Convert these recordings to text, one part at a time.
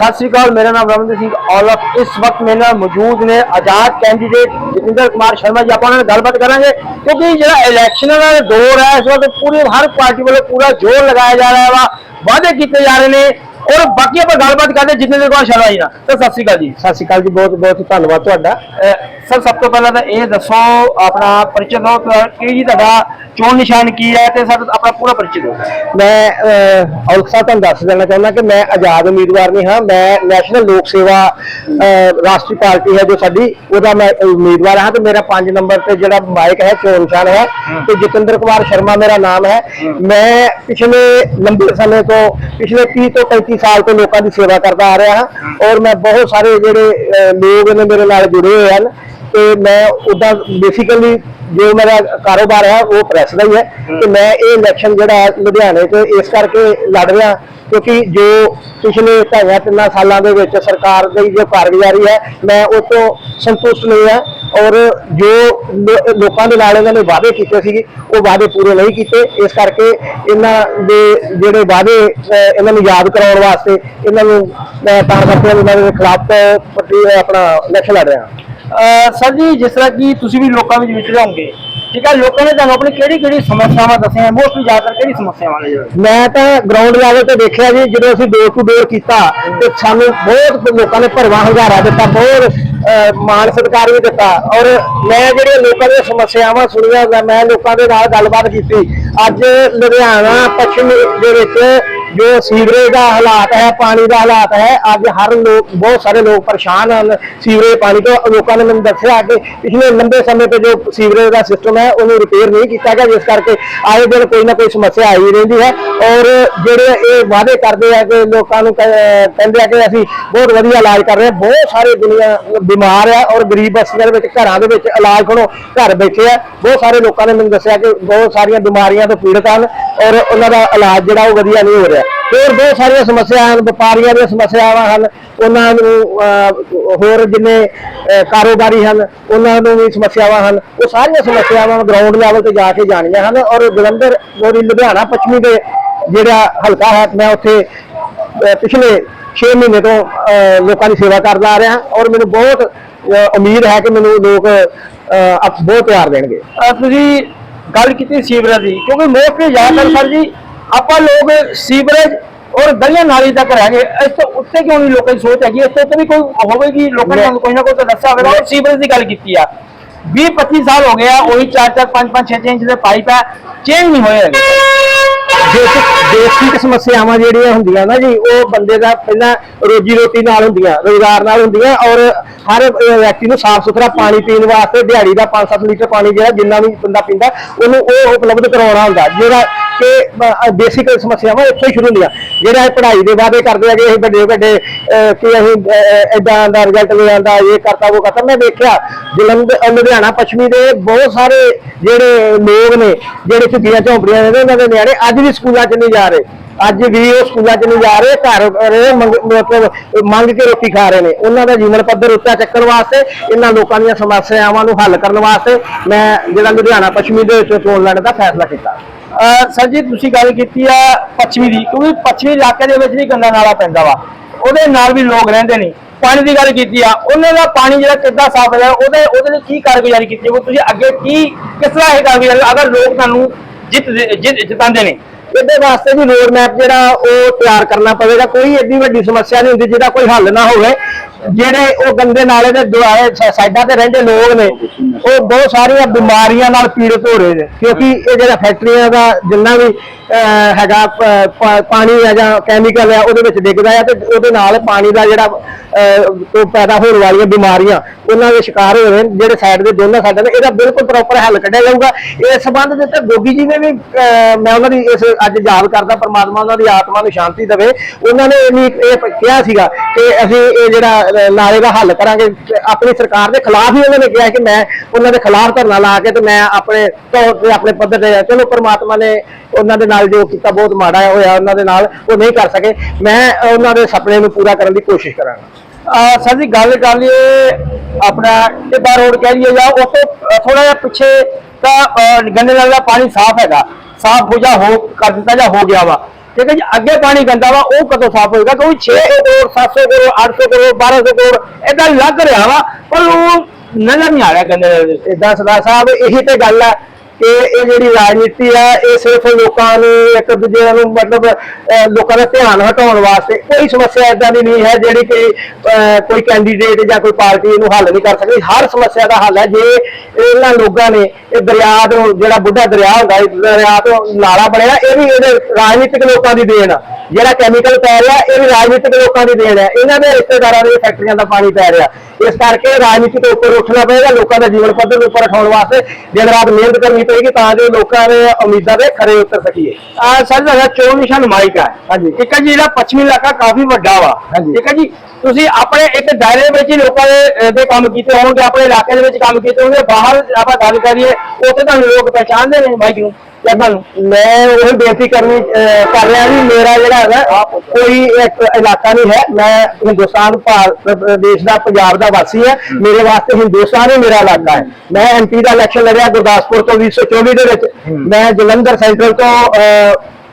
ਸਤਿ ਸ਼੍ਰੀ ਅਕਾਲ ਮੇਰਾ ਨਾਮ ਰਮਨਦੀਪ ਸਿੰਘ ਔਲਖ ਇਸ ਵਕਤ ਮੇਰੇ ਨਾਲ ਮੌਜੂਦ ਨੇ ਆਜ਼ਾਦ ਕੈਂਡੀਡੇਟ ਜਤਿੰਦਰ ਕੁਮਾਰ ਸ਼ਰਮਾ ਜੀ। ਆਪਾਂ ਨਾਲ ਗੱਲਬਾਤ ਕਰਾਂਗੇ ਕਿਉਂਕਿ ਜਿਹੜਾ ਇਲੈਕਸ਼ਨਾਂ ਦਾ ਦੌਰ ਹੈ ਇਸ ਵਕਤ ਪੂਰੀ ਹਰ ਪਾਰਟੀ ਵੱਲੋਂ ਪੂਰਾ ਜ਼ੋਰ ਲਗਾਇਆ ਜਾ ਰਿਹਾ ਵਾ ਵਾਅਦੇ ਕੀਤੇ ਜਾ ਰਹੇ ਨੇ ਔਰ ਬਾਕੀ ਆਪਾਂ ਗੱਲਬਾਤ ਕਰਦੇ ਜਤਿੰਦਰ ਕੁਮਾਰ ਸ਼ਰਮਾ ਜੀ ਨਾਲ। ਤਾਂ ਸਤਿ ਸ਼੍ਰੀ ਅਕਾਲ ਜੀ। ਸਤਿ ਸ਼੍ਰੀ ਅਕਾਲ ਜੀ ਬਹੁਤ ਬਹੁਤ ਧੰਨਵਾਦ ਤੁਹਾਡਾ। ਸਰ ਸਭ ਤੋਂ ਪਹਿਲਾਂ ਤਾਂ ਇਹ ਦੱਸੋ ਆਪਣਾ ਪਰਿਚੈ ਦਿਓ ਕਿ ਜੀ ਤੁਹਾਡਾ ਚੋਣ ਨਿਸ਼ਾਨ ਕੀ ਹੈ ਤੇ ਸਰ ਆਪਣਾ ਪੂਰਾ ਪਰਿਚੈ ਦਿਓ ਮੈਂ ਅਹ, ਔਲਖ ਸਾਹਿਬ ਤੁਹਾਨੂੰ ਦੱਸ ਦੇਣਾ ਚਾਹੁੰਦਾ ਕਿ ਮੈਂ ਆਜ਼ਾਦ ਉਮੀਦਵਾਰ ਨਹੀਂ ਹਾਂ ਮੈਂ ਨੈਸ਼ਨਲ ਲੋਕ ਸੇਵਾ ਅਹ, ਰਾਸ਼ਟਰੀ ਪਾਰਟੀ ਹੈ ਜੋ ਸਾਡੀ ਉਹਦਾ ਮੈਂ ਉਮੀਦਵਾਰ ਹਾਂ ਤੇ ਮੇਰਾ 5 ਨੰਬਰ ਤੇ ਜਿਹੜਾ ਮਾਈਕ ਹੈ ਚੋਣ ਨਿਸ਼ਾਨ ਹੈ ਤੇ ਜਤਿੰਦਰ ਕੁਮਾਰ ਸ਼ਰਮਾ ਮੇਰਾ ਨਾਮ ਹੈ। ਮੈਂ ਪਿਛਲੇ ਲੰਬੇ ਸਮੇਂ ਤੋਂ ਪਿਛਲੇ 30 ਤੋਂ 35 ਸਾਲ ਤੋਂ ਲੋਕਾਂ ਦੀ ਸੇਵਾ ਕਰਦਾ ਆ ਰਿਹਾ ਹਾਂ ਔਰ ਮੈਂ ਬਹੁਤ ਸਾਰੇ ਜਿਹੜੇ ਅਹ, ਲੋਕ ਨੇ ਮੇਰੇ ਨਾਲ ਜੁੜੇ ਹੋਏ ਹਨ ਤੇ ਮੈਂ ਉਹਦਾ ਬੇਸਿਕਲੀ ਜੋ ਮੇਰਾ ਕਾਰੋਬਾਰ ਹੈ, ਉਹ ਪ੍ਰੈਸ ਦਾ ਹੀ ਹੈ ਤੇ ਮੈਂ ਇਹ ਇਲੈਕਸ਼ਨ ਜਿਹੜਾ ਲੁਧਿਆਣੇ 'ਚ ਇਸ ਕਰਕੇ ਲੜ ਰਿਹਾ ਕਿਉਂਕਿ ਜੋ ਪਿਛਲੇ ਢਾਈਆਂ ਤਿੰਨਾਂ ਸਾਲਾਂ ਦੇ ਵਿੱਚ ਸਰਕਾਰ ਦੀ ਜੋ ਕਾਰਗੁਜ਼ਾਰੀ ਹੈ, ਮੈਂ ਉਹ ਤੋਂ ਸੰਤੁਸ਼ਟ ਨਹੀਂ ਹਾਂ ਔਰ ਜੋ ਲੋਕਾਂ ਦੇ ਨਾਲ ਇਹਨਾਂ ਨੇ ਵਾਅਦੇ ਕੀਤੇ ਸੀ ਉਹ ਵਾਅਦੇ ਪੂਰੇ ਨਹੀਂ ਕੀਤੇ। ਇਸ ਕਰਕੇ ਇਹਨਾਂ ਦੇ ਜਿਹੜੇ ਵਾਅਦੇ ਇਹਨਾਂ ਨੂੰ ਯਾਦ ਕਰਾਉਣ ਵਾਸਤੇ ਇਹਨਾਂ ਨੂੰ ਮੈਂ ਤਾਂ ਕਰਕੇ ਇਹਨਾਂ ਦੇ ਖਿਲਾਫ ਪੱਟੀ ਆਪਣਾ ਇਲੈਕਸ਼ਨ ਲੜ ਰਿਹਾ। ਸਰ ਜੀ, ਜਿਸ ਤਰ੍ਹਾਂ ਕਿ ਤੁਸੀਂ ਵੀ ਲੋਕਾਂ ਵਿੱਚ ਵਿਚਰੋਗੇ ਠੀਕ ਹੈ ਲੋਕਾਂ ਨੇ ਤੁਹਾਨੂੰ ਆਪਣੀ ਕਿਹੜੀ ਕਿਹੜੀ ਸਮੱਸਿਆਵਾਂ ਦੱਸੀਆਂ ਮੋਸਟਲੀ ਜ਼ਿਆਦਾਤਰ ਕਿਹੜੀ ਸਮੱਸਿਆਵਾਂ ਨੇ ਮੈਂ ਤਾਂ ਗਰਾਊਂਡ ਲੈਵਲ ਤੇ ਦੇਖਿਆ ਜੀ, ਜਦੋਂ ਅਸੀਂ ਡੋਰ ਟੂ ਡੋਰ ਕੀਤਾ, ਤੇ ਸਾਨੂੰ ਬਹੁਤ ਲੋਕਾਂ ਨੇ ਭਰਵਾਂ ਹੰਗਾਰਾ ਦਿੱਤਾ, ਬਹੁਤ ਮਾਣ ਸਤਿਕਾਰ ਵੀ ਦਿੱਤਾ। ਔਰ ਮੈਂ ਜਿਹੜੀਆਂ ਲੋਕਾਂ ਦੀਆਂ ਸਮੱਸਿਆਵਾਂ ਸੁਣੀਆਂ, ਮੈਂ- ਮੈਂ ਲੋਕਾਂ ਦੇ ਨਾਲ ਗੱਲਬਾਤ ਕੀਤੀ। ਅੱਜ ਲੁਧਿਆਣਾ, ਪੱਛਮ ਦੇ ਵਿੱਚ ਜੋ ਸੀਵਰੇਜ ਦਾ ਹਾਲਾਤ ਹੈ, ਪਾਣੀ ਦਾ ਹਾਲਾਤ ਹੈ, ਅੱਜ ਹਰ ਲੋਕ, ਬਹੁਤ ਸਾਰੇ ਲੋਕ ਪਰੇਸ਼ਾਨ ਹਨ ਸੀਵਰੇਜ ਪਾਣੀ ਤੋਂ। ਲੋਕਾਂ ਨੇ ਮੈਨੂੰ ਦੱਸਿਆ ਕਿ ਪਿਛਲੇ ਲੰਬੇ ਸਮੇਂ ਤੋਂ ਜੋ ਸੀਵਰੇਜ ਦਾ ਸਿਸਟਮ ਹੈ, ਉਹਨੂੰ ਰਿਪੇਅਰ ਨਹੀਂ ਕੀਤਾ ਗਿਆ, ਜਿਸ ਕਰਕੇ ਆਏ ਦਿਨ ਕੋਈ ਨਾ ਕੋਈ ਸਮੱਸਿਆ ਆਈ ਰਹਿੰਦੀ ਹੈ। ਔਰ ਜਿਹੜੇ ਇਹ ਵਾਅਦੇ ਕਰਦੇ ਆ ਕਿ ਲੋਕਾਂ ਨੂੰ ਕਹਿੰਦੇ ਆ ਕਿ ਅਸੀਂ ਬਹੁਤ ਵਧੀਆ ਇਲਾਜ ਕਰ ਰਹੇ ਹਾਂ। ਬਹੁਤ ਸਾਰੇ ਦੁਨੀਆ ਬਿਮਾਰ ਆ ਔਰ ਗਰੀਬ ਬਸਤੀਆਂ ਦੇ ਵਿੱਚ, ਘਰਾਂ ਦੇ ਵਿੱਚ ਇਲਾਜ ਕਰੋ, ਘਰ ਬੈਠੇ ਆ। ਬਹੁਤ ਸਾਰੇ ਲੋਕਾਂ ਨੇ ਮੈਨੂੰ ਦੱਸਿਆ ਕਿ ਬਹੁਤ ਸਾਰੀਆਂ ਬਿਮਾਰੀਆਂ ਤੋਂ ਪੀੜਤ ਹਨ। ਔਰ ਉਹਨਾਂ ਦਾ ਇਲਾਜ ਜਿਹੜਾ ਉਹ ਵਧੀਆ ਨਹੀਂ ਹੋ ਰਿਹਾ। ਹੋਰ ਬਹੁਤ ਸਾਰੀਆਂ ਸਮੱਸਿਆਵਾਂ ਹਨ ਵਪਾਰੀਆਂ ਦੀਆਂ ਸਮੱਸਿਆਵਾਂ ਹਨ ਉਹਨਾਂ ਨੂੰ ਹੋਰ ਜਿੰਨੇ ਕਾਰੋਬਾਰੀ ਹਨ ਉਹਨਾਂ ਨੂੰ ਵੀ ਸਮੱਸਿਆਵਾਂ ਹਨ। ਉਹ ਸਾਰੀਆਂ ਸਮੱਸਿਆਵਾਂ ਗਰਾਊਂਡ ਲੈਵਲ ਤੇ ਜਾ ਕੇ ਜਾਣੀਆਂ ਹਨ ਔਰ ਜਲੰਧਰ ਔਰ ਲੁਧਿਆਣਾ ਪੱਛਮੀ ਦੇ ਜਿਹੜਾ ਹਲਕਾ ਹੈ ਮੈਂ ਉੱਥੇ ਪਿਛਲੇ 6 ਮਹੀਨੇ ਤੋਂ ਲੋਕਾਂ ਦੀ ਸੇਵਾ ਕਰਦਾ ਆ ਰਿਹਾ ਔਰ ਮੈਨੂੰ ਬਹੁਤ ਉਮੀਦ ਹੈ ਕਿ ਮੈਨੂੰ ਲੋਕ ਅਹ, ਬਹੁਤ ਪਿਆਰ ਦੇਣਗੇ। ਅਹ ਤੁਸੀਂ ਗੱਲ ਕੀਤੀ ਸੀਵਰੇਜ ਦੀ, ਕਿਉਂਕਿ ਮੋਸਟਲੀ ਜ਼ਿਆਦਾਤਰ ਸਰ ਜੀ, ਆਪਾਂ ਲੋਕ ਸੀਵਰੇਜ ਔਰ ਗਲੀਆਂ ਨਾਲੀ ਤੱਕ ਰਹਿ ਗਏ। ਇਸ ਤੋਂ ਉੱਤੇ ਕਿਉਂ ਨਹੀਂ ਲੋਕਾਂ ਦੀ ਸੋਚ ਹੈਗੀ? ਇਸ ਤੋਂ ਉੱਤੇ ਵੀ ਕੋਈ ਹੋਵੇਗੀ? ਲੋਕਾਂ ਨੇ ਤੁਹਾਨੂੰ ਕੋਈ ਨਾ ਕੋਈ ਤਾਂ ਦੱਸਿਆ ਹੋਵੇਗਾ। ਔਰ ਸੀਵਰੇਜ ਦੀ ਗੱਲ ਕੀਤੀ ਆ। 20 25 ਸਾਲ ਹੋ ਗਏ ਆ, ਉਹੀ 4 4 5 5 6 ਇੰਚ ਦੇ ਪਾਈਪ ਹੈ ਚੇਂਜ ਨਹੀਂ ਹੋਏ ਹੈਗੇ। ਬੇਸਿਕ ਬੇਸਿਕ ਸਮੱਸਿਆਵਾਂ ਜਿਹੜੀਆਂ ਹੁੰਦੀਆਂ ਨਾ ਜੀ, ਉਹ ਬੰਦੇ ਦਾ ਪਹਿਲਾਂ ਰੋਜੀ ਰੋਟੀ ਨਾਲ ਹੁੰਦੀਆਂ, ਰੋਜ਼ਗਾਰ ਨਾਲ ਹੁੰਦੀਆਂ ਔਰ ਹਰ ਵਿਅਕਤੀ ਨੂੰ ਸਾਫ਼ ਸੁਥਰਾ ਪਾਣੀ ਪੀਣ ਵਾਸਤੇ ਦਿਹਾੜੀ ਦਾ 5-7 ਲੀਟਰ ਪਾਣੀ ਜਿਹੜਾ ਜਿੰਨਾ ਵੀ ਬੰਦਾ ਪੀਂਦਾ, ਉਹਨੂੰ ਉਹ ਉਪਲਬਧ ਕਰਾਉਣਾ ਹੁੰਦਾ, ਜਿਹੜਾ ਕਿ ਬੇਸਿਕ ਸਮੱਸਿਆਵਾਂ ਇੱਥੋਂ ਹੀ ਸ਼ੁਰੂ ਹੁੰਦੀਆਂ। ਜਿਹੜਾ ਇਹ ਪੜ੍ਹਾਈ ਦੇ ਵਾਅਦੇ ਕਰਦੇ ਆ ਕਿ ਅਸੀਂ ਵੱਡੇ ਵੱਡੇ ਕਿ ਅਸੀਂ ਇਦਾਂ ਦਾ ਰਿਜ਼ਲਟ ਲੈ ਇਹ ਕਰਤਾ, ਉਹ ਕਰਤਾ। ਮੈਂ ਵੇਖਿਆ, ਜਲੰਧਰ ਲੁਧਿਆਣਾ, ਪੱਛਮੀ ਦੇ ਬਹੁਤ ਸਾਰੇ ਜਿਹੜੇ ਲੋਕ ਨੇ, ਜਿਹੜੇ ਝੁੱਗੀਆਂ ਝੌਂਪੜੀਆਂ ਨੇ, ਉਹਨਾਂ ਦੇ ਨਿਆਣੇ ਅੱਜ ਵੀ ਸਕੂਲਾਂ 'ਚ ਨਹੀਂ ਜਾ ਰਹੇ। ਅੱਜ ਵੀ ਉਹ ਸਕੂਲਾਂ 'ਚ ਨਹੀਂ ਜਾ ਰਹੇ, ਘਰ ਰਹੇ, ਮੰਗ, ਮਤਲਬ, ਮੰਗ ਕੇ ਰੋਟੀ ਖਾ ਰਹੇ ਨੇ। ਉਹਨਾਂ ਦਾ ਜੀਵਨ ਪੱਧਰ ਉੱਚਾ ਚੱਕਣ ਵਾਸਤੇ, ਇਹਨਾਂ ਲੋਕਾਂ ਦੀਆਂ ਸਮੱਸਿਆਵਾਂ ਨੂੰ ਹੱਲ ਕਰਨ ਵਾਸਤੇ, ਮੈਂ ਜਿਹੜਾ ਲੁਧਿਆਣਾ, ਪੱਛਮੀ ਦੇ ਵਿੱਚ ਚੋਣ ਲੜਨ ਦਾ ਫੈਸਲਾ ਕੀਤਾ। ਸਰ ਜੀ, ਤੁਸੀਂ ਗੱਲ ਕੀਤੀ ਆ ਪੱਛਮੀ ਦੀ, ਕਿਉਂਕਿ ਪੱਛਮੀ ਇਲਾਕੇ ਦੇ ਵਿੱਚ ਵੀ ਗੰਦਾ ਨਾਲਾ ਪੈਂਦਾ ਵਾ। ਉਹਦੇ ਨਾਲ ਵੀ ਲੋਕ ਰਹਿੰਦੇ ਨੇ। ਪਾਣੀ ਦੀ ਗੱਲ ਕੀਤੀ ਆ, ਉਹਨਾਂ ਦਾ ਪਾਣੀ ਜਿਹੜਾ ਕਿੱਦਾਂ ਸਾਫ਼ ਹੈ ਉਹਦੇ ਉਹਦੇ ਲਈ ਕੀ ਕਾਰਗੁਜ਼ਾਰੀ ਕੀਤੀ ਹੈ ਤੁਸੀਂ ਅੱਗੇ ਕੀ, ਕਿਸ ਤਰ੍ਹਾਂ ਇਹ ਕਾਰਗੁਜ਼ਾਰੀ, ਅਗਰ ਲੋਕ ਤੁਹਾਨੂੰ ਜਿੱਤ ਜਿੱਤ ਜਿਤਾਉਂਦੇ ਨੇ? ਇਹਦੇ ਵਾਸਤੇ ਵੀ ਰੋਡ ਮੈਪ ਜਿਹੜਾ ਉਹ ਤਿਆਰ ਕਰਨਾ ਪਵੇਗਾ। ਕੋਈ ਏਡੀ ਵੱਡੀ ਸਮੱਸਿਆ ਨਹੀਂ ਹੁੰਦੀ, ਜਿਹਦਾ ਕੋਈ ਹੱਲ ਨਾ ਹੋਵੇ। ਜਿਹੜੇ ਉਹ ਗੰਦੇ ਨਾਲੇ ਦੇ ਦੁਆਲੇ ਸਾਈਡਾਂ ਤੇ ਰਹਿੰਦੇ ਲੋਕ ਨੇ ਉਹ ਬਹੁਤ ਸਾਰੀਆਂ ਬਿਮਾਰੀਆਂ ਨਾਲ ਪੀੜਤ ਹੋ ਰਹੇ ਨੇ। ਕਿਉਂਕਿ ਇਹ ਜਿਹੜਾ ਫੈਕਟਰੀਆਂ ਦਾ ਜਿੰਨਾ ਵੀ ਹੈਗਾ ਪਾਣੀ ਹੈ ਜਾਂ ਕੈਮੀਕਲ ਹੈ ਉਹਦੇ ਵਿੱਚ ਡਿੱਗਦਾ ਹੈ ਤੇ ਉਹਦੇ ਨਾਲ ਪਾਣੀ ਦਾ ਜਿਹੜਾ ਅਹ, ਤੋਂ ਪੈਦਾ ਹੋਣ ਵਾਲੀਆਂ ਬਿਮਾਰੀਆਂ ਉਹਨਾਂ ਦੇ ਸ਼ਿਕਾਰ ਹੋ ਰਹੇ ਨੇ ਜਿਹੜੇ ਸਾਈਡ ਦੇ ਦੋਨਾਂ ਸਾਈਡਾਂ ਦੇ ਇਹਦਾ ਬਿਲਕੁਲ ਪ੍ਰੋਪਰ ਹੱਲ ਕੱਢਿਆ ਜਾਊਗਾ। ਇਸ ਸੰਬੰਧ ਦੇ ਉੱਤੇ ਗੋਗੀ ਜੀ ਨੇ ਵੀ ਮੈਂ ਉਹਨਾਂ ਦੀ ਇਸ ਅੱਜ ਯਾਦ ਕਰਦਾ ਪਰਮਾਤਮਾ ਉਹਨਾਂ ਦੀ ਆਤਮਾ ਨੂੰ ਸ਼ਾਂਤੀ ਦੇਵੇ। ਉਹਨਾਂ ਨੇ ਵੀ ਇਹ ਕਿਹਾ ਸੀਗਾ ਕਿ ਅਸੀਂ ਇਹ ਜਿਹੜਾ ਨਾਲੇ ਦਾ ਹੱਲ ਕਰਾਂਗੇ। ਆਪਣੀ ਸਰਕਾਰ ਦੇ ਖਿਲਾਫ ਹੀ ਉਹਨਾਂ ਨੇ ਕਿਹਾ ਕਿ ਮੈਂ ਉਹਨਾਂ ਦੇ ਖਿਲਾਫ ਧਰਨਾ ਲਾ ਕੇ ਤੇ ਮੈਂ ਆਪਣੇ ਤੌਰ ਤੇ ਆਪਣੇ ਪੱਧਰ ਤੇ ਚਲੋ ਪਰਮਾਤਮਾ ਨੇ ਉਹਨਾਂ ਦੇ ਨਾਲ ਜੋ ਕੀਤਾ ਬਹੁਤ ਮਾੜਾ ਹੋਇਆ ਉਹਨਾਂ ਦੇ ਨਾਲ ਉਹ ਨਹੀਂ ਕਰ ਸਕੇ। ਮੈਂ ਉਹਨਾਂ ਦੇ ਸੁਪਨੇ ਨੂੰ ਪੂਰਾ ਕਰਨ ਦੀ ਕੋਸ਼ਿਸ਼ ਕਰਾਂਗਾ। ਸਰ ਜੀ ਗੱਲ ਕਰ ਲਈਏ ਆਪਣਾ ਟਿੱਬਾ ਰੋਡ ਕਹਿ ਲਈਏ ਜਾਂ ਉਸ ਤੋਂ ਥੋੜਾ ਜਿਹਾ ਪਿੱਛੇ ਤਾਂ ਅਹ, ਗੰਦੇ ਨਾਲੇ ਦਾ ਪਾਣੀ ਸਾਫ਼ ਹੈਗਾ। ਸਾਫ਼ ਹੋ ਜਾ ਹੋ ਕਰ ਦਿੱਤਾ ਜਾਂ ਹੋ ਗਿਆ ਵਾ। ਠੀਕ ਹੈ ਜੀ, ਅੱਗੇ ਪਾਣੀ ਗੰਦਾ ਵਾ, ਉਹ ਕਦੋਂ ਸਾਫ਼ ਹੋਏਗਾ? ਕਿਉਂਕਿ 600 ਕਰੋੜ 700 ਕਰੋੜ 800 ਕਰੋੜ 1200 ਕਰੋੜ ਇਦਾਂ ਲੱਗ ਰਿਹਾ ਵਾ, ਪਰ ਉਹ ਨਜ਼ਰ ਨਹੀਂ ਆ ਰਿਹਾ ਗੰਦੇ ਦੇ ਇਦਾਂ ਸਰਦਾਰ ਸਾਹਿਬ, ਇਹੀ ਤੇ ਗੱਲ ਹੈ। ਕਿ ਇਹ ਜਿਹੜੀ ਰਾਜਨੀਤੀ ਆ ਇਹ ਸਿਰਫ ਲੋਕਾਂ ਨੂੰ ਇੱਕ ਦੂਜੇ ਨੂੰ ਮਤਲਬ ਲੋਕਾਂ ਦਾ ਧਿਆਨ ਹਟਾਉਣ ਵਾਸਤੇ ਕੋਈ ਸਮੱਸਿਆ ਇਦਾਂ ਦੀ ਨਹੀਂ ਹੈ ਜਿਹੜੀ ਕਿ ਅਹ, ਕੋਈ ਕੈਂਡੀਡੇਟ ਜਾਂ ਕੋਈ ਪਾਰਟੀ ਇਹਨੂੰ ਹੱਲ ਨਹੀਂ ਕਰ ਸਕਦੀ। ਹਰ ਸਮੱਸਿਆ ਦਾ ਹੱਲ ਹੈ। ਜੇ ਇਹਨਾਂ ਲੋਕਾਂ ਨੇ ਇਹ ਦਰਿਆ ਤੋਂ ਜਿਹੜਾ ਬੁੱਢਾ ਦਰਿਆ ਹੁੰਦਾ ਇਹ ਦਰਿਆ ਤੋਂ ਨਾਲਾ ਬਣਿਆ ਇਹ ਵੀ ਇਹਦੇ ਰਾਜਨੀਤਿਕ ਲੋਕਾਂ ਦੀ ਦੇਣ ਆ। ਜਿਹੜਾ ਕੈਮੀਕਲ ਪੈ ਰਿਹਾ ਇਹ ਵੀ ਰਾਜਨੀਤਿਕ ਲੋਕਾਂ ਦੀ ਦੇਣ ਹੈ। ਇਹਨਾਂ ਦੇ ਰਿਸ਼ਤੇਦਾਰਾਂ ਦੇ ਫੈਕਟਰੀਆਂ ਦਾ ਪਾਣੀ ਪੈ ਰਿਹਾ। ਇਸ ਕਰਕੇ ਰਾਜਨੀਤੀ ਤੋਂ ਉੱਪਰ ਉੱਠਣਾ ਪਏਗਾ ਲੋਕਾਂ ਦਾ ਜੀਵਨ ਪੱਧਰ ਨੂੰ ਉੱਪਰ ਉਠਾਉਣ ਵਾਸਤੇ। ਦਿਨ ਰਾਤ ਮਿਹਨਤ ਕਰਨੀ ਪਏਗੀ ਤਾਂ ਜੋ ਲੋਕਾਂ ਦੇ ਉਮੀਦਾਂ ਦੇ ਖਰੇ ਉਤਰ ਸਕੀਏ। ਆ ਸਰ ਦਾ ਚੋਣ ਨਿਸ਼ਾਨ ਮਾਈਕਾ ਹੈ ਹਾਂਜੀ। ਠੀਕ ਹੈ ਜੀ ਜਿਹੜਾ ਪੱਛਮੀ ਇਲਾਕਾ ਕਾਫੀ ਵੱਡਾ ਵਾ। ਠੀਕ ਹੈ ਜੀ ਤੁਸੀਂ ਆਪਣੇ ਇੱਕ ਦਾਇਰੇ ਵਿੱਚ ਹੀ ਲੋਕਾਂ ਦੇ ਦੇ ਕੰਮ ਕੀਤੇ ਹੋਣਗੇ ਆਪਣੇ ਇਲਾਕੇ ਦੇ ਵਿੱਚ ਕੰਮ ਕੀਤੇ ਹੋਣਗੇ ਬਾਹਰ ਆਪਾਂ ਗੱਲ ਕਰੀਏ ਉੱਥੇ ਤੁਹਾਨੂੰ ਲੋਕ ਪਛਾਣਦੇ ਨੇ ਮਾਈਕ ਨੂੰ। ਜਾਂ ਤੁਹਾਨੂੰ ਮੈਂ ਉਹ ਬੇਨਤੀ ਕਰਨੀ ਕਰ ਰਿਹਾ ਵੀ ਮੇਰਾ ਜਿਹੜਾ ਹੈਗਾ, ਕੋਈ ਇੱਕ ਇਲਾਕਾ ਨਹੀਂ ਹੈ। ਮੈਂ ਹਿੰਦੁਸਤਾਨ ਭਾਰਤ ਦੇਸ਼ ਦਾ, ਪੰਜਾਬ ਦਾ ਵਾਸੀ ਹੈ। ਮੇਰੇ ਵਾਸਤੇ ਹਿੰਦੁਸਤਾਨ ਹੀ ਮੇਰਾ ਇਲਾਕਾ ਹੈ। ਮੈਂ ਐਮਪੀ ਦਾ ਇਲੈਕਸ਼ਨ ਲੜਿਆ ਗੁਰਦਾਸਪੁਰ ਤੋਂ 2024 ਦੇ ਵਿੱਚ। ਮੈਂ ਜਲੰਧਰ ਸੈਂਟਰਲ ਤੋਂ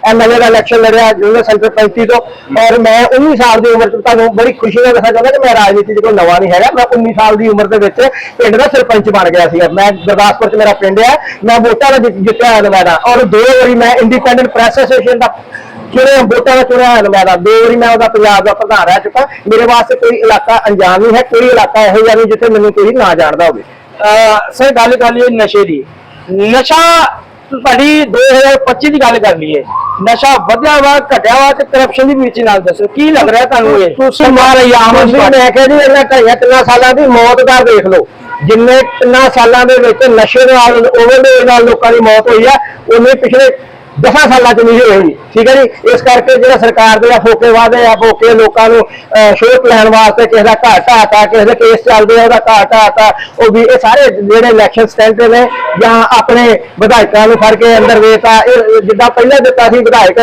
ਐਮਐਲਏ ਦਾ ਇਲੈਕਸ਼ਨ ਲੜਿਆ ਜਲੰਧਰ ਸੈਂਟਰ 35 ਤੋਂ। ਔਰ ਮੈਂ 19 ਸਾਲ ਦੀ ਉਮਰ ਚ ਤੁਹਾਨੂੰ ਬੜੀ ਖੁਸ਼ੀ ਨਾਲ ਦੱਸਣਾ ਚਾਹੁੰਦਾ ਕਿ ਮੈਂ ਰਾਜਨੀਤੀ 'ਚ ਕੋਈ ਨਵਾਂ ਨਹੀਂ ਹੈਗਾ। ਮੈਂ 19 ਸਾਲ ਦੀ ਉਮਰ ਦੇ ਵਿੱਚ ਪਿੰਡ ਦਾ ਸਰਪੰਚ ਬਣ ਗਿਆ ਸੀ ਮੈਂ ਗੁਰਦਾਸਪੁਰ 'ਚ ਮੇਰਾ ਪਿੰਡ ਹੈ ਮੈਂ ਵੋਟਾਂ ਦਾ ਜਿੱਤਿਆ ਹੋਇਆ ਨੁਮਾਇੰਦਾ। ਔਰ ਦੋ ਵਾਰੀ ਮੈਂ ਇੰਡੀਪੈਂਡੈਂਟ ਪ੍ਰੈਸ ਐਸੋਸੀਏਸ਼ਨ ਦਾ ਚੁਣਿਆ ਵੋਟਾਂ ਦਾ ਚੁਣਿਆ ਹੋਇਆ ਨੁਮਾਇੰਦਾ। ਦੋ ਵਾਰੀ ਮੈਂ ਉਹਦਾ ਪੰਜਾਬ ਦਾ ਪ੍ਰਧਾਨ ਰਹਿ ਚੁੱਕਾ। ਮੇਰੇ ਵਾਸਤੇ ਕੋਈ ਇਲਾਕਾ ਅਣਜਾਣ ਨਹੀਂ ਹੈ। ਕੋਈ ਇਲਾਕਾ ਇਹੋ ਜਿਹਾ ਨਹੀਂ ਜਿੱਥੇ ਮੈਨੂੰ ਕੋਈ ਨਾ ਜਾਣਦਾ ਹੋਵੇ। ਅਹ, ਸਰ ਗੱਲ ਕਰ ਲਈਏ ਨਸ਼ੇ ਦੀ। ਨਸ਼ਾ ਤੁਹਾਡੀ 2025 ਦੀ ਗੱਲ ਕਰ ਲਈਏ। ਨਸ਼ਾ ਵਧਿਆ ਵਾ ਘਟਿਆ ਵਾ ਤੇ ਕਰਪਸ਼ਨ ਦੀ ਵੀ ਵਿੱਚ ਨਾਲ ਦੱਸੋ ਕੀ ਲੱਗ ਰਿਹਾ ਤੁਹਾਨੂੰ ਇਹ? ਤੁਸੀਂ ਮਾਰ ਆਮ ਆਦਮੀ ਮੈਂ ਕਿਹਾ ਜੀ ਇਹਨਾਂ ਢਾਈਆਂ ਤਿੰਨਾਂ ਸਾਲਾਂ ਦੀ ਮੌਤ ਦਾ ਦੇਖ ਲਓ। ਜਿੰਨੇ ਤਿੰਨਾਂ ਸਾਲਾਂ ਦੇ ਵਿੱਚ ਨਸ਼ੇ ਨਾਲ ਓਵਰਡੋਜ਼ ਨਾਲ ਲੋਕਾਂ ਦੀ ਮੌਤ ਹੋਈ ਆ ਉਹਨੇ ਪਿਛਲੇ 10 ਸਾਲਾਂ ਚ ਨਹੀਂ ਹੋਈ, ਠੀਕ ਹੈ ਜੀ? ਇਸ ਕਰਕੇ ਜਿਹੜਾ ਸਰਕਾਰ ਦੇ ਆ ਫੋਕੇ ਵਾਦੇ ਆ, ਫੋਕੇ ਲੋਕਾਂ ਨੂੰ ਸ਼ੋਟ ਲੈਣ ਵਾਸਤੇ ਕਿਸੇ ਦਾ ਘਰ ਢਾਤਾ ਕਿਸੇ ਦੇ ਕੇਸ ਚੱਲਦੇ ਆ, ਉਹਦਾ ਘਰ ਢਾਤਾ ਉਹ ਵੀ ਇਹ ਸਾਰੇ ਜਿਹੜੇ ਇਲੈਕਸ਼ਨ ਸਟੈਂਡ ਨੇ ਜਾਂ ਆਪਣੇ ਵਿਧਾਇਕਾਂ ਨੂੰ ਫੜ ਕੇ ਅੰਦਰ ਵੇਤਾ ਇਹ ਜਿੱਦਾਂ ਪਹਿਲਾਂ ਦਿੱਤਾ ਸੀ ਵਿਧਾਇਕ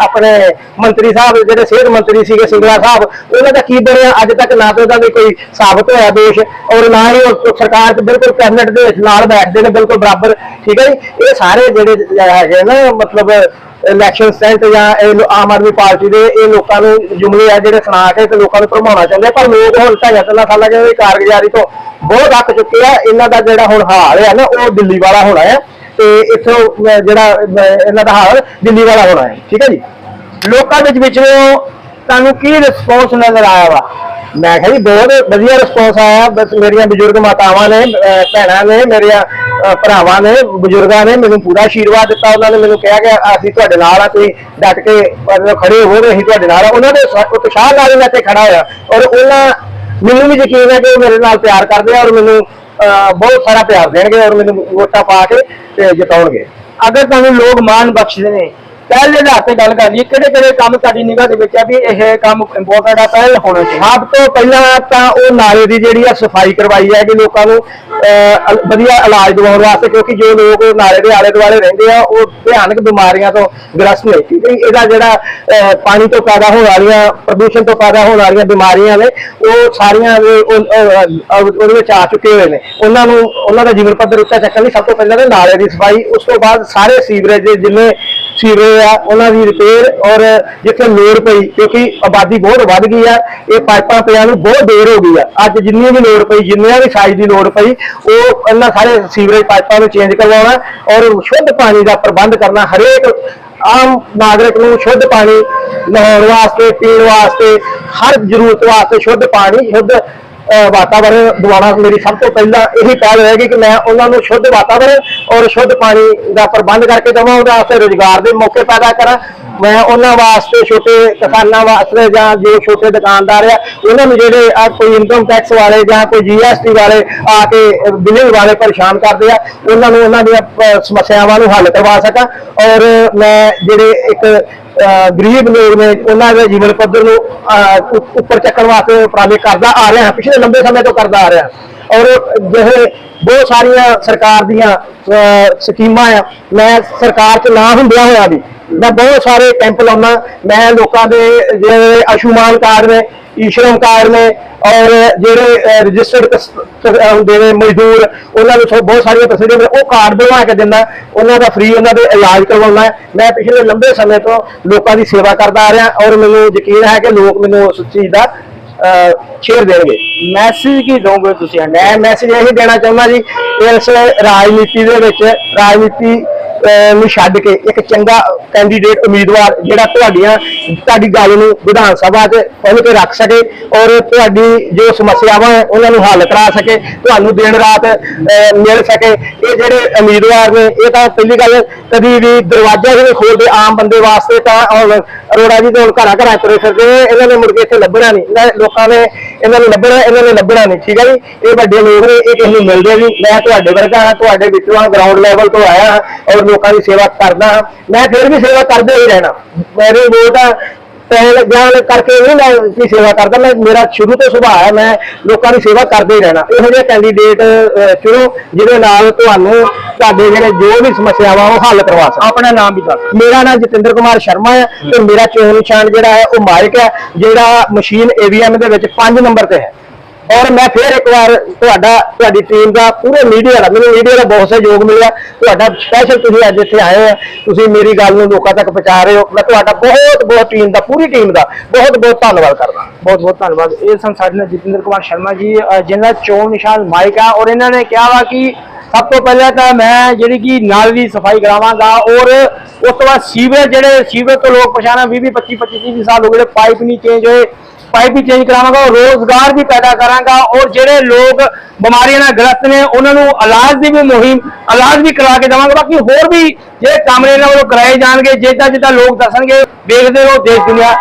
ਆਪਣੇ ਮੰਤਰੀ ਸਾਹਿਬ, ਜਿਹੜੇ ਸਿਹਤ ਮੰਤਰੀ ਸੀਗੇ, ਸਿੰਗਲਾ ਸਾਹਿਬ, ਉਹਨਾਂ ਦਾ ਕੀ ਬਣਿਆ? ਅੱਜ ਤੱਕ ਨਾ ਤਾਂ ਉਹਦਾ ਵੀ ਕੋਈ ਸਾਬਤ ਹੋਇਆ ਦੇਸ਼, ਔਰ ਨਾ ਹੀ ਉਹ ਸਰਕਾਰ ਚ ਬਿਲਕੁਲ ਕੈਬਨਿਟ ਦੇ ਨਾਲ ਬੈਠਦੇ ਨੇ, ਬਿਲਕੁਲ ਬਰਾਬਰ, ਠੀਕ ਹੈ ਜੀ? ਇਹ ਸਾਰੇ ਜਿਹੜੇ ਹੈਗੇ ਨਾ ਮਤਲਬ ਇਲੈਕਸ਼ਨ ਸਟੈਂਟ ਜਾਂ ਇਹ ਆਮ ਆਦਮੀ ਪਾਰਟੀ ਦੇ ਇਹ ਲੋਕਾਂ ਨੂੰ ਜੁਮਲੇ ਆ ਜਿਹੜੇ ਸੁਣਾ ਕੇ ਤੇ ਲੋਕਾਂ ਨੂੰ ਭਰਮਾਉਣਾ ਚਾਹੁੰਦੇ ਪਰ ਲੋਕ ਹੁਣ ਢਾਈਆਂ ਤਿੰਨਾਂ ਸਾਲਾਂ ਦੇ ਕਾਰਗੁਜ਼ਾਰੀ ਤੋਂ ਬਹੁਤ ਅੱਕ ਚੁੱਕੇ ਆ। ਇਹਨਾਂ ਦਾ ਜਿਹੜਾ ਹੁਣ ਹਾਲ ਹੈ ਨਾ, ਉਹ ਦਿੱਲੀ ਵਾਲਾ ਹੋਣਾ ਹੈ ਤੇ ਇੱਥੋਂ ਜਿਹੜਾ ਇਹਨਾਂ ਦਾ ਹਾਲ ਦਿੱਲੀ ਵਾਲਾ ਹੋਣਾ ਹੈ ਠੀਕ ਹੈ ਜੀ? ਲੋਕਾਂ ਵਿੱਚ ਵਿਚਰੋ ਤੁਹਾਨੂੰ ਕੀ ਰਿਸਪੌਂਸ ਨਜ਼ਰ ਆਇਆ ਵਾ? ਮੈਂ ਕਿਹਾ ਜੀ, ਬਹੁਤ ਵਧੀਆ ਰਿਸਪੌਂਸ ਆਇਆ। ਬਸ ਮੇਰੀਆਂ ਬਜ਼ੁਰਗ ਮਾਤਾਵਾਂ ਨੇ, ਅਹ, ਭੈਣਾਂ ਨੇ, ਮੇਰੀਆਂ, ਅਹ, ਭਰਾਵਾਂ ਨੇ, ਬਜ਼ੁਰਗਾਂ ਨੇ ਮੈਨੂੰ ਪੂਰਾ ਆਸ਼ੀਰਵਾਦ ਦਿੱਤਾ। ਉਹਨਾਂ ਨੇ ਮੈਨੂੰ ਕਿਹਾ ਕਿ ਅਸੀਂ ਤੁਹਾਡੇ ਨਾਲ ਆ ਤੁਸੀਂ ਡਟ ਕੇ ਮਤਲਬ ਖੜੇ ਹੋ ਰਹੇ ਅਸੀਂ ਤੁਹਾਡੇ ਨਾਲ ਆ। ਉਹਨਾਂ ਦੇ ਸ- ਉਤਸ਼ਾਹ ਨਾਲ ਹੀ ਮੈਂ ਇੱਥੇ ਖੜਾ ਹੋਇਆ। ਔਰ ਉਹਨਾਂ ਮੈਨੂੰ ਵੀ ਯਕੀਨ ਹੈ ਕਿ ਉਹ ਮੇਰੇ ਨਾਲ ਪਿਆਰ ਕਰਦੇ ਆ ਔਰ ਮੈਨੂੰ, ਅਹ, ਬਹੁਤ ਸਾਰਾ ਪਿਆਰ ਦੇਣਗੇ ਔਰ ਮੈਨੂੰ ਵੋਟਾਂ ਪਾ ਕੇ ਤੇ ਜਿਤਾਉਣਗੇ। ਅਗਰ ਤੁਹਾਨੂੰ ਲੋਕ ਮਾਣ ਬਖਸ਼ਦੇ ਨੇ ਪਹਿਲ ਦੇ ਹੱਥੇ ਗੱਲ ਕਰਨੀ ਕਿਹੜੇ ਕਿਹੜੇ ਕੰਮ ਤੁਹਾਡੀ ਨਿਗਾਹ ਦੇ ਵਿੱਚ ਆ ਵੀ ਇਹ ਕੰਮ ਇੰਪੋਰਟੈਂਟ ਆ ਪਹਿਲ ਹੋਣਾ ਚਾਹੀਦਾ। ਸਭ ਤੋਂ ਪਹਿਲਾਂ ਤਾਂ ਉਹ ਨਾਲੇ ਦੀ ਜਿਹੜੀ ਆ ਸਫ਼ਾਈ ਕਰਵਾਈ ਹੈ ਕਿ ਲੋਕਾਂ ਨੂੰ ਵਧੀਆ ਇਲਾਜ ਦਿਵਾਉਣ ਵਾਸਤੇ ਕਿਉਂਕਿ ਜੋ ਲੋਕ ਨਾਲੇ ਦੇ ਆਲੇ ਦੁਆਲੇ ਰਹਿੰਦੇ ਆ ਉਹ ਭਿਆਨਕ ਬਿਮਾਰੀਆਂ ਤੋਂ ਗ੍ਰਸਤ ਨੇ। ਕਿਉਂਕਿ ਇਹਦਾ ਜਿਹੜਾ ਅਹ, ਪਾਣੀ ਤੋਂ ਪੈਦਾ ਹੋਣ ਵਾਲੀਆਂ ਪ੍ਰਦੂਸ਼ਣ ਤੋਂ ਪੈਦਾ ਹੋਣ ਵਾਲੀਆਂ ਬਿਮਾਰੀਆਂ ਨੇ ਉਹ ਸਾਰੀਆਂ ਉਹਦੇ ਵਿੱਚ ਆ ਚੁੱਕੇ ਹੋਏ ਨੇ। ਉਹਨਾਂ ਨੂੰ ਉਹਨਾਂ ਦਾ ਜੀਵਨ ਪੱਧਰ ਉੱਚਾ ਚੱਕਣ ਲਈ ਸਭ ਤੋਂ ਪਹਿਲਾਂ ਤਾਂ ਨਾਲੇ ਦੀ ਸਫ਼ਾਈ ਉਸ ਤੋਂ ਬਾਅਦ ਸਾਰੇ ਸੀਵਰੇਜ ਦੇ ਜਿੰਨੇ ਸੀਵਰੇਜ ਆ, ਉਹਨਾਂ ਦੀ ਰਿਪੇਅਰ ਔਰ ਜਿੱਥੇ ਲੋੜ ਪਈ, ਕਿਉਂਕਿ ਆਬਾਦੀ ਬਹੁਤ ਵੱਧ ਗਈ ਆ, ਇਹ ਪਾਈਪਾਂ ਪਿਆ ਨੂੰ ਬਹੁਤ ਦੇਰ ਹੋ ਗਈ ਆ। ਅੱਜ ਜਿੰਨੀ ਵੀ ਲੋੜ ਪਈ, ਜਿੰਨੀਆਂ ਵੀ ਸਾਈਜ਼ ਦੀ ਲੋੜ ਪਈ, ਉਹ ਇਹਨਾਂ ਸਾਰੇ ਸੀਵਰੇਜ ਪਾਈਪਾਂ ਨੂੰ ਚੇਂਜ ਕਰਵਾਉਣਾ ਔਰ ਸ਼ੁੱਧ ਪਾਣੀ ਦਾ ਪ੍ਰਬੰਧ ਕਰਨਾ, ਹਰੇਕ ਆਮ ਨਾਗਰਿਕ ਨੂੰ ਸ਼ੁੱਧ ਪਾਣੀ ਨਹਾਉਣ ਵਾਸਤੇ, ਪੀਣ ਵਾਸਤੇ, ਹਰ ਜ਼ਰੂਰਤ ਵਾਸਤੇ ਸ਼ੁੱਧ ਪਾਣੀ, ਸ਼ੁੱਧ ਵਾਤਾਵਰਣ ਦਿਵਾਉਣਾ ਮੇਰੀ ਸਭ ਤੋਂ ਪਹਿਲਾਂ ਇਹੀ ਪਹਿਲ ਰਹੇਗੀ ਕਿ ਮੈਂ ਉਹਨਾਂ ਨੂੰ ਸ਼ੁੱਧ ਵਾਤਾਵਰਣ ਔਰ ਸ਼ੁੱਧ ਪਾਣੀ ਦਾ ਪ੍ਰਬੰਧ ਕਰਕੇ ਦੇਵਾਂ, ਉਹਦਾ ਵਾਸਤੇ ਰੋਜ਼ਗਾਰ ਦੇ ਮੌਕੇ ਪੈਦਾ ਕਰਾਂ। ਮੈਂ ਉਹਨਾਂ ਵਾਸਤੇ ਛੋਟੇ ਕਿਸਾਨਾਂ ਵਾਸਤੇ ਜਾਂ ਜੋ ਛੋਟੇ ਦੁਕਾਨਦਾਰ ਆ ਉਹਨਾਂ ਨੂੰ ਜਿਹੜੇ ਆ ਕੋਈ ਇਨਕਮ ਟੈਕਸ ਵਾਲੇ ਜਾਂ ਕੋਈ ਜੀਐਸਟੀ ਵਾਲੇ ਆ ਕੇ ਬਿਲਿੰਗ ਵਾਲੇ ਪਰੇਸ਼ਾਨ ਕਰਦੇ ਆ ਉਹਨਾਂ ਨੂੰ ਉਹਨਾਂ ਦੀਆਂ ਸਮੱਸਿਆਵਾਂ ਨੂੰ ਹੱਲ ਕਰਵਾ ਸਕਾਂ। ਔਰ ਮੈਂ ਜਿਹੜੇ ਇੱਕ ਗਰੀਬ ਲੋਕ ਨੇ ਉਹਨਾਂ ਦੇ ਜੀਵਨ ਪੱਧਰ ਨੂੰ ਅਹ, ਉੱਪਰ ਚੱਕਣ ਵਾਸਤੇ ਉਪਰਾਲੇ ਕਰਦਾ ਆ ਰਿਹਾ ਪਿਛਲੇ ਲੰਬੇ ਸਮੇਂ ਤੋਂ ਕਰਦਾ ਆ ਰਿਹਾ। ਔਰ ਜਿਹੜੇ ਬਹੁਤ ਸਾਰੀਆਂ ਸਰਕਾਰ ਦੀਆਂ ਅਹ, ਸਕੀਮਾਂ ਆ ਮੈਂ ਸਰਕਾਰ 'ਚ ਨਾ ਹੁੰਦਿਆਂ ਹੋਇਆ ਵੀ ਮੈਂ ਬਹੁਤ ਸਾਰੇ ਕੈਂਪ ਲਾਉਣਾ ਮੈਂ ਲੋਕਾਂ ਦੇ ਜਿਹੜੇ ਆਯੁਸ਼ਮਾਨ ਕਾਰਡ ਨੇ ਈਸ਼ਰਮ ਕਾਰਡ ਨੇ ਔਰ ਜਿਹੜੇ ਰਜਿਸਟਰਡ ਹੁੰਦੇ ਨੇ ਮਜ਼ਦੂਰ ਉਹਨਾਂ ਨੂੰ ਬਹੁਤ ਸਾਰੀਆਂ ਤਸਵੀਰਾਂ ਨੇ ਉਹ ਕਾਰਡ ਬਣਵਾ ਕੇ ਦਿੰਦਾ। ਉਹਨਾਂ ਦਾ ਫ੍ਰੀ ਉਹਨਾਂ ਦੇ ਇਲਾਜ ਕਰਵਾਉਣਾ। ਮੈਂ ਪਿਛਲੇ ਲੰਬੇ ਸਮੇਂ ਤੋਂ ਲੋਕਾਂ ਦੀ ਸੇਵਾ ਕਰਦਾ ਆ ਰਿਹਾ ਔਰ ਮੈਨੂੰ ਯਕੀਨ ਹੈ ਕਿ ਲੋਕ ਮੈਨੂੰ ਉਸ ਚੀਜ਼ ਦਾ ਸ਼ੇਅਰ ਦੇਣਗੇ। ਮੈਸੇਜ ਕੀ ਦੋਗੇ ਤੁਸੀਂ ਮੈਂ ਮੈਸੇਜ ਇਹੀ ਦੇਣਾ ਚਾਹੁੰਦਾ ਜੀ ਇਸ ਰਾਜਨੀਤੀ ਦੇ ਵਿੱਚ ਰਾਜਨੀਤੀ ਨੂੰ ਛੱਡ ਕੇ ਇੱਕ ਚੰਗਾ ਕੈਂਡੀਡੇਟ ਉਮੀਦਵਾਰ ਜਿਹੜਾ ਤੁਹਾਡੀਆਂ, ਤੁਹਾਡੀ ਗੱਲ ਨੂੰ ਵਿਧਾਨ ਸਭਾ 'ਚ ਪਹੁੰਚ ਕੇ ਰੱਖ ਸਕੇ ਔਰ ਤੁਹਾਡੀ ਜੋ ਸਮੱਸਿਆਵਾਂ ਹੈ, ਉਹਨਾਂ ਨੂੰ ਹੱਲ ਕਰਾ ਸਕੇ, ਤੁਹਾਨੂੰ ਦਿਨ ਰਾਤ ਮਿਲ ਸਕੇ। ਇਹ ਜਿਹੜੇ ਉਮੀਦਵਾਰ ਨੇ, ਇਹ ਤਾਂ ਪਹਿਲੀ ਗੱਲ ਕਦੀ ਵੀ ਦਰਵਾਜ਼ਾ ਹੀ ਖੋਲਦੇ ਆਮ ਬੰਦੇ ਵਾਸਤੇ ਤਾਂ ਹੁਣ ਅਰੋੜਾ ਜੀ ਤਾਂ ਹੁਣ ਘਰਾਂ ਘਰਾਂ ਤੁਰੇ ਫਿਰਦੇ ਨੇ, ਇਹਨਾਂ ਨੇ ਮੁੜ ਕੇ ਇੱਥੇ ਲੱਭਣਾ ਨਹੀਂ। ਲੋਕਾਂ ਨੇ, ਇਹਨਾਂ ਨੂੰ ਲੱਭਣਾ, ਇਹਨਾਂ ਨੇ ਲੱਭਣਾ ਨਹੀਂ, ਠੀਕ ਹੈ ਜੀ? ਇਹ ਵੱਡੇ ਲੋਕ ਨੇ, ਇਹ ਕਿਸੇ ਨੂੰ ਮਿਲਦੇ ਨਹੀਂ। ਮੈਂ ਤੁਹਾਡੇ ਵਰਗਾ ਹਾਂ, ਤੁਹਾਡੇ ਵਿੱਚੋਂ ਗਰਾਊਂਡ ਲੈਵਲ ਤੋਂ ਆਇਆ ਹਾਂ ਔਰ ਲੋਕਾਂ ਦੀ ਸੇਵਾ ਕਰਦਾ ਹਾਂ। ਮੈਂ ਫਿਰ ਵੀ ਸੇਵਾ ਕਰਦੇ ਹੀ ਰਹਿਣਾ। ਮੇਰੇ ਵੋਟ ਆ ਪਹਿਲ ਜਾਣ ਕਰਕੇ ਨਹੀਂ ਮੈਂ ਕੀ ਸੇਵਾ ਕਰਦਾ। ਮੈਂ ਮੇਰਾ ਸ਼ੁਰੂ ਤੋਂ ਸੁਭਾਅ ਹੈ ਮੈਂ ਲੋਕਾਂ ਦੀ ਸੇਵਾ ਕਰਦੇ ਹੀ ਰਹਿਣਾ। ਇਹੋ ਜਿਹੇ ਕੈਂਡੀਡੇਟ ਚੁਣੋ ਜਿਹਦੇ ਨਾਲ ਤੁਹਾਨੂੰ ਤੁਹਾਡੇ ਜਿਹੜੇ ਜੋ ਵੀ ਸਮੱਸਿਆਵਾਂ ਉਹ ਹੱਲ ਕਰਵਾ ਸਕਣ। ਆਪਣਾ ਨਾਮ ਵੀ ਦੱਸ ਮੇਰਾ ਨਾਮ ਜਤਿੰਦਰ ਕੁਮਾਰ ਸ਼ਰਮਾ ਹੈ ਤੇ ਮੇਰਾ ਚੋਣ ਨਿਸ਼ਾਨ ਜਿਹੜਾ ਹੈ ਉਹ ਮਾਈਕ ਹੈ ਜਿਹੜਾ ਮਸ਼ੀਨ ਏਵੀਐਮ ਦੇ ਵਿੱਚ 5 ਨੰਬਰ ਤੇ ਹੈ। ਔਰ ਮੈਂ ਫਿਰ ਇੱਕ ਵਾਰ ਤੁਹਾਡਾ, ਤੁਹਾਡੀ ਟੀਮ ਦਾ, ਪੂਰੇ ਮੀਡੀਆ ਦਾ, ਮੈਨੂੰ ਮੀਡੀਆ ਦਾ ਬਹੁਤ ਸਹਿਯੋਗ ਮਿਲਿਆ। ਤੁਹਾਡਾ ਸਪੈਸ਼ਲ ਤੁਸੀਂ ਅੱਜ ਇੱਥੇ ਆਏ ਹੋ। ਤੁਸੀਂ ਮੇਰੀ ਗੱਲ ਨੂੰ ਲੋਕਾਂ ਤੱਕ ਪਹੁੰਚਾ ਰਹੇ ਹੋ। ਮੈਂ ਤੁਹਾਡਾ ਬਹੁਤ ਬਹੁਤ ਟੀਮ ਦਾ, ਪੂਰੀ ਟੀਮ ਦਾ ਬਹੁਤ ਬਹੁਤ ਧੰਨਵਾਦ ਕਰਦਾ। ਬਹੁਤ ਬਹੁਤ ਧੰਨਵਾਦ। ਇਹ ਸਨ ਸਾਡੇ ਨਾਲ ਜਤਿੰਦਰ ਕੁਮਾਰ ਸ਼ਰਮਾ ਜੀ, ਅਹ ਜਿਹਨਾਂ ਦਾ ਚੋਣ ਨਿਸ਼ਾਨ ਮਾਈਕ ਆ ਔਰ ਇਹਨਾਂ ਨੇ ਕਿਹਾ ਵਾ ਕਿ ਸਭ ਤੋਂ ਪਹਿਲਾਂ ਤਾਂ ਮੈਂ ਜਿਹੜੀ ਕਿ ਨਾਲ ਦੀ ਸਫ਼ਾਈ ਕਰਾਵਾਂਗਾ ਔਰ ਉਸ ਤੋਂ ਬਾਅਦ ਸੀਵਰ ਜਿਹੜੇ ਸੀਵਰ ਤੋਂ ਲੋਕ ਪਛਾਣਾ 20 20 25 25 30 ਸਾਲ ਹੋ ਗਏ ਪਾਈਪ ਨਹੀਂ ਚੇਂਜ ਹੋਏ ਪਾਈਪ ਵੀ ਚੇਂਜ ਕਰਾਵਾਂਗਾ ਔਰ ਰੋਜ਼ਗਾਰ ਵੀ ਪੈਦਾ ਕਰਾਂਗਾ, ਔਰ ਜਿਹੜੇ ਲੋਕ ਬਿਮਾਰੀਆਂ ਨਾਲ ਗ੍ਰਸਤ ਨੇ, ਉਹਨਾਂ ਨੂੰ ਇਲਾਜ ਦੀ ਵੀ ਮੁਹਿੰਮ, ਇਲਾਜ ਵੀ ਕਰਾ ਕੇ ਦੇਵਾਂਗੇ, ਬਾਕੀ ਹੋਰ ਵੀ ਜਿਹੜੇ ਕੰਮ ਨੇ ਇਹਨਾਂ ਵੱਲੋਂ ਕਰਾਏ ਜਾਣਗੇ ਜਿੱਦਾਂ ਜਿੱਦਾਂ ਲੋਕ ਦੱਸਣਗੇ, ਵੇਖਦੇ ਰਹੋ ਦੇਸ਼ ਦੁਨੀਆ